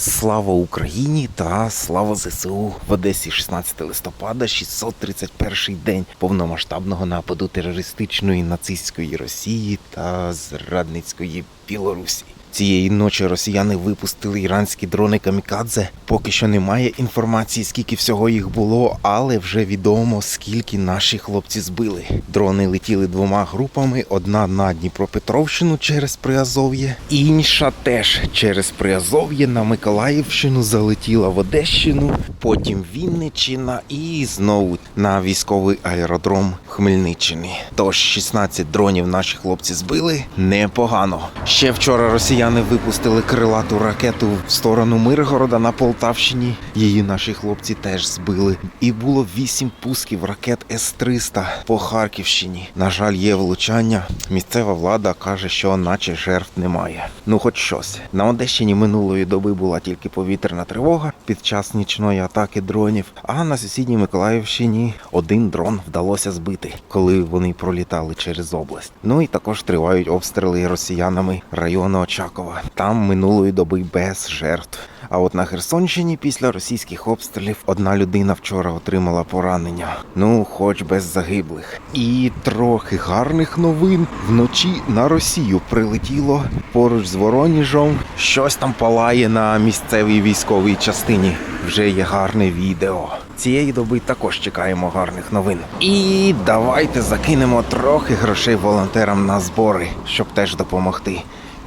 Слава Україні та слава ЗСУ в Одесі 16 листопада, 631 день повномасштабного нападу терористичної нацистської Росії та зрадницької Білорусі. Цієї ночі росіяни випустили іранські дрони камікадзе. Поки що немає інформації, скільки всього їх було, але вже відомо, скільки наші хлопці збили. Дрони летіли двома групами: одна на Дніпропетровщину через Приазов'я, інша теж через Приазов'я на Миколаївщину залетіла в Одещину, потім Вінниччина і знову на військовий аеродром в Хмельниччині. Тож 16 дронів наші хлопці збили непогано. Ще вчора росіяни випустили крилату ракету в сторону Миргорода на Полтавщині. Її наші хлопці теж збили. І було 8 пусків ракет С-300 по Харківщині. На жаль, є влучання. Місцева влада каже, що наче жертв немає. Ну, хоч щось. На Одещині минулої доби була тільки повітряна тривога під час нічної атаки дронів. А на сусідній Миколаївщині один дрон вдалося збити, коли вони пролітали через область. Ну і також тривають обстріли росіянами району Очакова. Там минулої доби без жертв. А от на Херсонщині після російських обстрілів одна людина вчора отримала поранення. Ну, хоч без загиблих. І трохи гарних новин вночі на Росію прилетіло поруч з Вороніжем. Щось там палає на місцевій військовій частині. Вже є гарне відео. Цієї доби також чекаємо гарних новин. І давайте закинемо трохи грошей волонтерам на збори, щоб теж допомогти.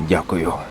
Дякую.